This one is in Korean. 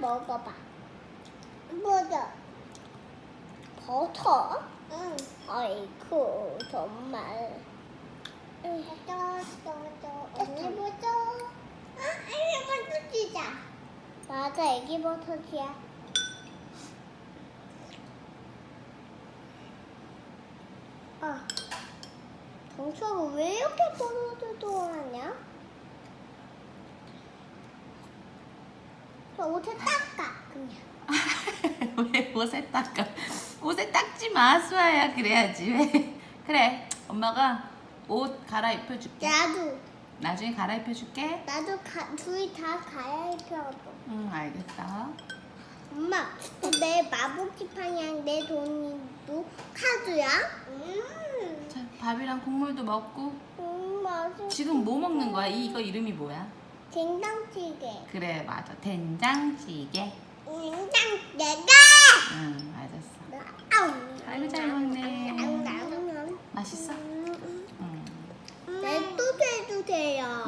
먹어봐. 뭐죠? 버터? 응. 아이고 정말. 버터, 버터. 언니 버터. 아, 애기 버터 주자. 맞아, 애기 버터지야. 아, 정수가 왜 이렇게 또르 옷을 닦아, 그냥. 왜 옷에 닦아? 옷에 닦지 마, 수아야. 그래야지. 왜? 그래. 엄마가 옷 갈아입혀 줄게. 나도, 나중에 갈아입혀 줄게. 나도 가, 둘이 다 입혀도. 응, 알겠어. 엄마, 내 마법 지팡이랑 내 돈도 카드야? 음, 자, 밥이랑 국물도 먹고. 음 맛있어. 지금 뭐 먹는 거야? 이- 이거 이름이 뭐야? 된장찌개. 그래, 맞아. 된장찌개. 된장 내가. 응, 맞았어. 아우. 아이고, 잘 먹네. 맛있어? 음, 응. 네, 또 해주세요. 네.